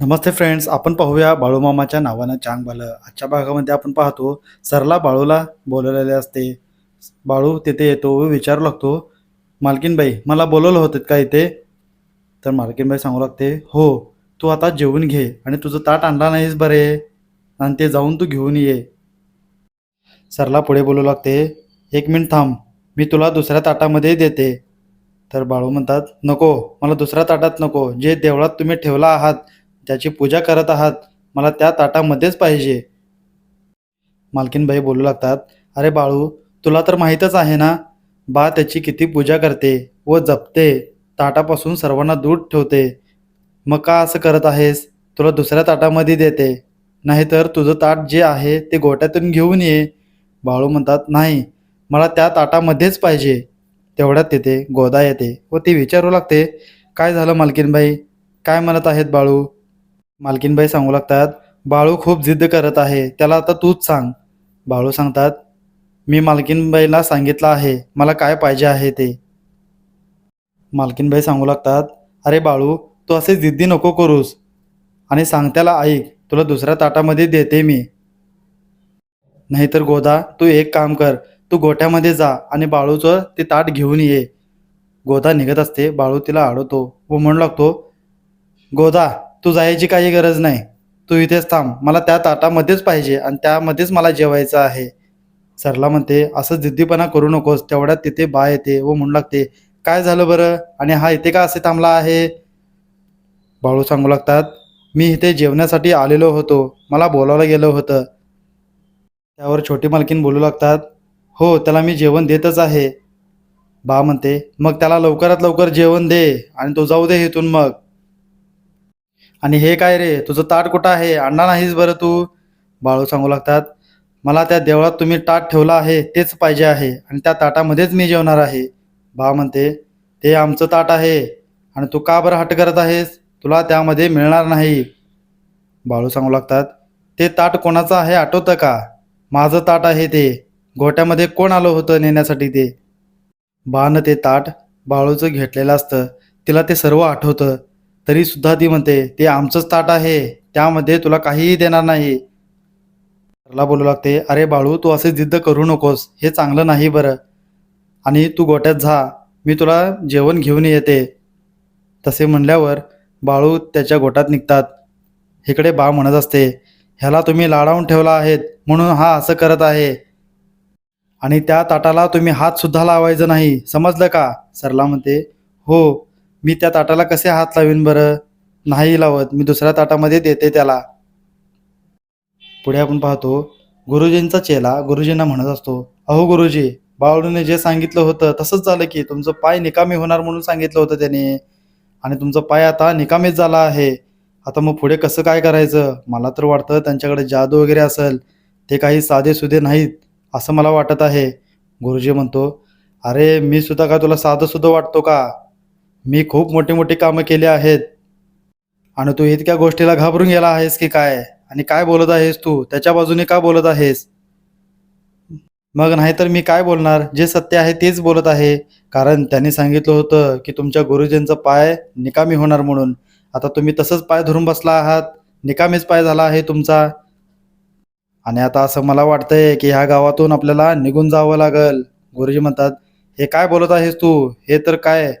नमस्ते friends आपण पाहूया बाळूमामाच्या नावानं चांग बालं आजच्या भागामध्ये आपण पाहतो सरला बाळूला बोलवलेले असते. बाळू तिथे येतो व विचारू लागतो मालकीनबाई मला बोलवलं होतं का इथे? तर मालकीनबाई सांगू लागते हो तू आता जेवून घे आणि तुझं ताट आणला नाहीस बरे. आणि ते जाऊन तू घेऊन ये. सरला पुढे बोलू लागते एक मिनिट थांब मी तुला दुसऱ्या ताटामध्ये देते. तर बाळू म्हणतात नको मला दुसऱ्या ताटात नको. जे देवळात तुम्ही ठेवला आहात त्याची पूजा करत आहात. मला त्या ताटामध्येच पाहिजे. मालकीनबाई बोलू लागतात अरे बाळू तुला तर माहीतच आहे ना बा त्याची किती पूजा करते व जपते ताटापासून सर्वांना दूर ठेवते. मग का असं करत आहेस? तुला दुसऱ्या ताटामध्ये देते. नाहीतर तुझं ताट जे आहे ते गोट्यातून घेऊन ये. बाळू म्हणतात नाही मला त्या ताटामध्येच पाहिजे. तेवढ्यात तिथे गोदा येते व ती विचारू लागते काय झालं मालकीनबाई काय म्हणत आहेत बाळू? मालकीनबाई सांगू लागतात बाळू खूप जिद्द करत आहे त्याला आता तूच सांग. बाळू सांगतात मी मालकीनबाईला सांगितलं आहे मला काय पाहिजे आहे ते. मालकीनबाई सांगू लागतात अरे बाळू तू असे जिद्दी नको करूस आणि सांगत्याला ऐक तुला दुसऱ्या ताटामध्ये देते मी. नाहीतर गोदा तू एक काम कर तू गोठ्यामध्ये जा आणि बाळूचं ते ताट घेऊन ये. गोदा निघत असते बाळू तिला आडवतो व म्हणू लागतो गोदा तू जायची काही गरज नाही. तू इथेच थांब. मला त्या ताटामध्येच पाहिजे आणि त्यामध्येच मला जेवायचं आहे. सरला म्हणते असं जिद्दीपणा करू नकोस. तेवढ्यात तिथे बा येते व म्हणू लागते काय झालं बरं? आणि हा इथे का असे थांबला आहे? बाळू सांगू लागतात मी इथे जेवण्यासाठी आलेलो होतो. मला बोलावलं गेलं होतं. त्यावर छोटी मालकीन बोलू लागतात हो त्याला मी जेवण देतच आहे. बा म्हणते मग त्याला लवकरात लवकर जेवण दे आणि तो जाऊ दे इथून मग. आणि हे काय रे? तुझं ताट कुठं आहे? आणणार नाहीस बरं तू? बाळू सांगू लागतात मला त्या देवळात तुम्ही ताट ठेवलं आहे तेच पाहिजे आहे आणि त्या ताटामध्येच मी जेवणार आहे. बा म्हणते ते आमचं ताट आहे आणि तू का बरं हट करत आहेस? तुला त्यामध्ये मिळणार नाही. बाळू सांगू लागतात ते ताट कोणाचं आहे आठवतं का? माझं ताट आहे ते. गोट्यामध्ये कोण आलं होतं नेण्यासाठी ते? बानं ते ताट बाळूचं घेतलेलं असतं तिला ते सर्व आठवतं. तरी सुद्धा ती म्हणते ते आमचंच ताट आहे त्यामध्ये तुला काहीही देणार नाही. सरला बोलू लागते अरे बाळू तू असे जिद्द करू नकोस हे चांगलं नाही बरं. आणि तू गोट्यात जा मी तुला जेवण घेऊन येते. तसे म्हणल्यावर बाळू त्याच्या गोटात निघतात. इकडे बा म्हणत असते ह्याला तुम्ही लाडावून ठेवला आहेत म्हणून हा असं करत आहे. आणि त्या ताटाला तुम्ही हातसुद्धा लावायचं नाही समजलं का? सरला म्हणते हो मी त्या ताटाला कसे हात लावीन बरं? नाही लावत. मी दुसऱ्या ताटामध्ये देते त्याला. पुढे आपण पाहतो गुरुजींचा चेला गुरुजींना म्हणत असतो अहो गुरुजी बाळूने जे सांगितलं होतं तसंच झालं की तुमचं पाय निकामी होणार म्हणून सांगितलं होतं त्याने. आणि तुमचं पाय आता निकामीच झाला आहे. आता मग पुढे कसं काय करायचं? मला तर वाटतं त्यांच्याकडे जादू वगैरे असेल. ते काही साधे सुधे नाहीत असं मला वाटत आहे. गुरुजी म्हणतो अरे मी सुद्धा का तुला साधं सुद्धा वाटतो का? मी खूप मोठी मोठी कामं केली आहेत. आणि तू इतक्या गोष्टीला घाबरून गेला आहेस की काय? आणि काय बोलत आहेस तू? त्याच्या बाजूने का बोलत आहेस? मग नाहीतर मी काय बोलणार? जे सत्य आहे तेच बोलत आहे. कारण त्यांनी सांगितलं होतं की तुमच्या गुरुजींचा पाय निकामी होणार म्हणून. आता तुम्ही तसंच पाय धरून बसला आहात. निकामीच पाय झाला आहे तुमचा. आणि आता असं मला वाटतंय की ह्या गावातून आपल्याला निघून जावं लागल. गुरुजी म्हणतात हे काय बोलत आहेस तू? हे तर काय?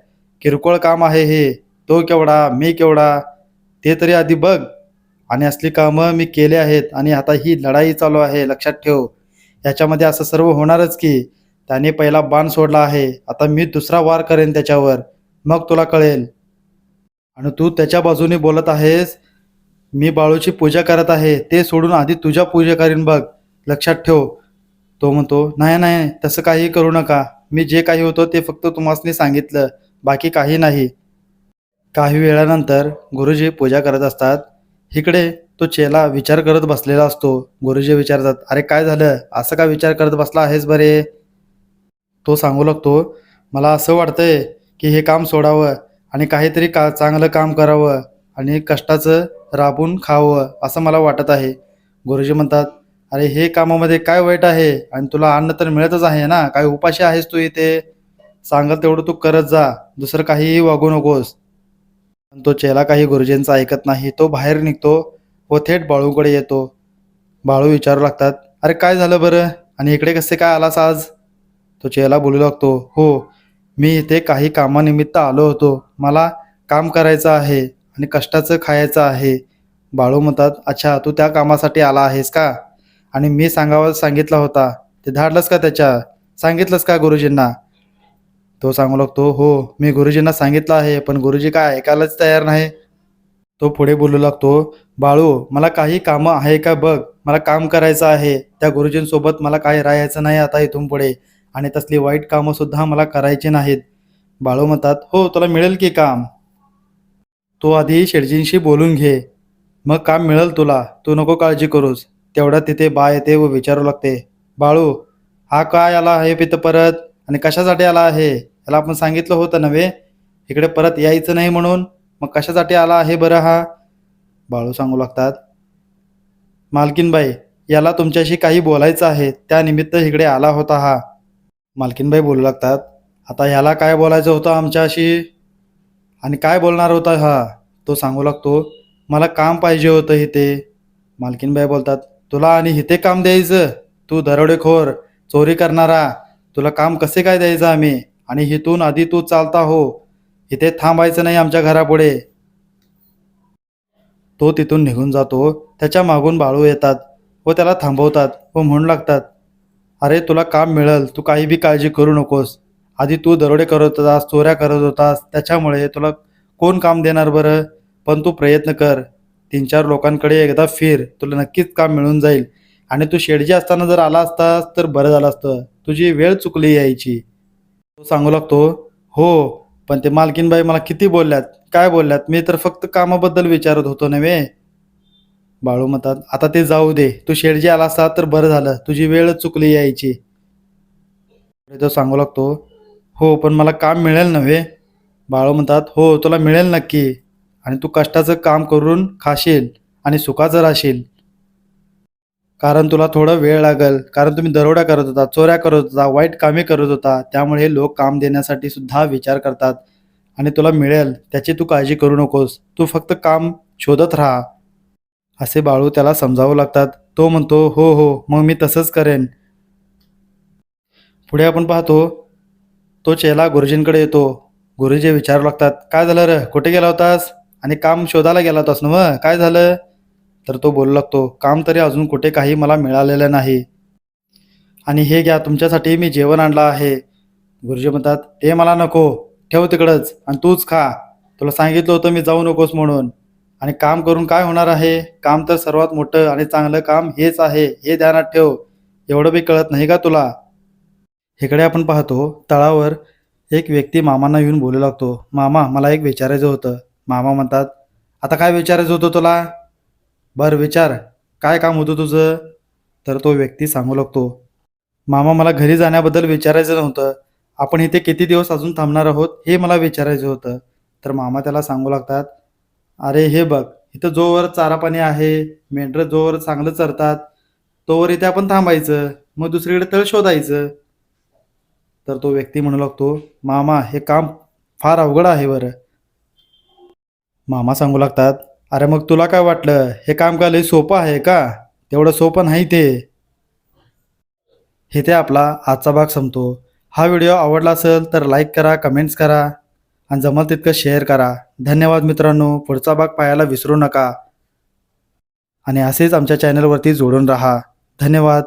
किरकोळ काम आहे हे. तो केवढा मी केवढा? ते तरी आधी बघ. आणि असली कामं मी केले आहेत आणि आता ही लढाई चालू आहे लक्षात ठेव. याच्यामध्ये असं सर्व होणारच की त्याने पहिला बाण सोडला आहे. आता मी दुसरा वार करेन त्याच्यावर. मग तुला कळेल. आणि तू त्याच्या बाजूने बोलत आहेस. मी बाळूची पूजा करत आहे. ते सोडून आधी तुझ्या पूजा करीन बघ. लक्षात ठेव. तो म्हणतो नाही नाही तसं काही करू नका. मी जे काही होतं ते फक्त तुम्हाला सांगितलं. बाकी काही नाही. काही वेळानंतर गुरुजी पूजा करत असतात. इकडे तो चेला विचार करत बसलेला असतो. गुरुजी विचारतात अरे काय झालं? असं का विचार करत बसला आहेस बरे? तो सांगू लागतो मला असं वाटतंय की हे काम सोडावं आणि काहीतरी का चांगलं काम करावं आणि कष्टाचं राबून खावं असं मला वाटत आहे. गुरुजी म्हणतात अरे हे कामामध्ये काय वाईट आहे? आणि तुला अन्न तर मिळतच आहे ना? काय उपाशी आहेस तू इथे? सांगाल तेवढं तू करत जा. दुसरं काहीही वागू नकोस. पण तो चेला काही गुरुजींचा ऐकत नाही तो बाहेर निघतो व थेट बाळूकडे येतो. बाळू विचारू लागतात अरे काय झालं बरं? आणि इकडे कसे काय आलास आज? तो चेला बोलू लागतो हो मी इथे काही कामानिमित्त आलो होतो. मला काम करायचं आहे आणि कष्टाचं खायचं आहे. बाळू म्हणतात अच्छा तू त्या कामासाठी आला आहेस का? आणि मी सांगावं सांगितला होता ते धाडलंस का त्याच्या? सांगितलंस का गुरुजींना? तो सांगू लागतो हो मी गुरुजींना सांगितलं आहे पण गुरुजी काय ऐकायलाच तयार नाही. तो पुढे बोलू लागतो बाळू मला काही कामं आहे का बघ? मला काम करायचं आहे. त्या गुरुजींसोबत मला काही राहायचं नाही आता इथून पुढे. आणि तसली वाईट कामंसुद्धा मला करायची नाहीत. बाळू म्हणतात हो तुला मिळेल की काम. तू आधी शेडजींशी बोलून घे. मग काम मिळेल तुला. तू नको काळजी करूस. तेवढ्यात तिथे बा येते व विचारू लागते. बाळू हा काय आला आहे पित परत? आणि कशासाठी आला आहे? याला आपण सांगितलं होतं नव्हे. इकडे परत यायचं नाही म्हणून. मग कशासाठी आला आहे बरं हा? बाळू सांगू लागतात. मालकीनबाई याला तुमच्याशी काही बोलायचं आहे. त्यानिमित्त इकडे आला होता हा. मालकीनबाई बोलू लागतात. आता ह्याला काय बोलायचं होतं आमच्याशी? आणि काय बोलणार होता हा? तो सांगू लागतो. मला काम पाहिजे होतं इथे. मालकीनबाई बोलतात. तुला आणि इथे काम द्यायचं? तू दरोडेखोर चोरी करणारा. तुला काम कसे काय द्यायचं आम्ही? आणि इथून आधी तू चालता हो. इथे थांबायचं नाही आमच्या घरापुढे. तो तिथून निघून जातो. त्याच्या मागून बाळू येतात व त्याला थांबवतात व म्हणू लागतात अरे तुला काम मिळेल. तू काही बी काळजी करू नकोस. आधी तू दरोडे करत होतास चोऱ्या करत होतास. त्याच्यामुळे तुला कोण काम देणार बरं? पण तू प्रयत्न कर. तीन चार लोकांकडे एकदा फिर. तुला नक्कीच काम मिळून जाईल. आणि तू शेडजी असताना जर आला असतास तर बरं झालं असतं. तुझी वेळ चुकली यायची. तो सांगू लागतो हो पण ते मालकीनबाई मला किती बोलल्यात काय बोलल्यात? मी तर फक्त कामाबद्दल विचारत होतो नव्हे. बाळू म्हणतात आता ते जाऊ दे. तू शेडजी आला असता तर बरं झालं. तुझी वेळ चुकली यायची. तो सांगू लागतो हो पण मला काम मिळेल नव्हे. बाळू म्हणतात हो तुला मिळेल नक्की. आणि तू कष्टाचं काम करून खाशील आणि सुखाचं राहशील. कारण तुला थोडं वेळ लागेल कारण तुम्ही दरोडा करत होता चोऱ्या करत होता वाईट कामे करत होता त्यामुळे लोक काम देण्यासाठी सुद्धा विचार करतात. आणि तुला मिळेल त्याची तू काळजी करू नकोस तू फक्त काम शोधत राहा. असे बाळू त्याला समजावं लागतात. तो म्हणतो हो हो मग मी तसंच करेन. पुढे आपण पाहतो तो चेला गुरुजींकडे येतो. गुरुजी विचारू लागतात काय झालं रे? कुठे गेला होतास? आणि काम शोधायला गेला होतास ना मग? काय झालं? तर तो बोलू लागतो काम तरी अजून कुठे काही मला मिळालेलं नाही. आणि हे घ्या तुमच्यासाठी मी जेवण आणलं आहे. गुरुजी म्हणतात ते मला नको ठेव तिकडंच आणि तूच खा. तुला सांगितलं होतं मी जाऊ नकोस म्हणून. आणि काम करून काय होणार आहे? काम तर सर्वात मोठं आणि चांगलं काम हेच आहे हे ध्यानात ठेव. एवढं बी कळत नाही का तुला? इकडे आपण पाहतो तळावर एक व्यक्ती मामांना येऊन बोलू लागतो मामा मला एक विचारायचं होतं. मामा म्हणतात आता काय विचारायचं होतं तुला? बरं विचार. काय काम होतं तुझं? तर तो व्यक्ती सांगू लागतो मामा मला घरी जाण्याबद्दल विचारायचं नव्हतं. आपण इथे किती दिवस अजून थांबणार आहोत हे मला विचारायचं होतं. तर मामा त्याला सांगू लागतात अरे हे बघ इथं जोवर चारा पाणी आहे मेंढरं जोवर चांगलं चरतात तोवर इथे आपण थांबायचं मग दुसरीकडे तळ शोधायचं. तर तो व्यक्ती म्हणू लागतो मामा हे काम फार अवघड आहे बरं. मामा सांगू लागतात अरे मग तुला काय वाटलं? हे काम का लई सोपं आहे का? तेवढं सोपं नाही ते. इथे आपला आजचा भाग संपतो. हा व्हिडिओ आवडला असेल तर लाईक करा कमेंट्स करा आणि जमल तितकं शेअर करा. धन्यवाद मित्रांनो. पुढचा भाग पाहायला विसरू नका. आणि असेच आमच्या चॅनलवरती जोडून राहा. धन्यवाद.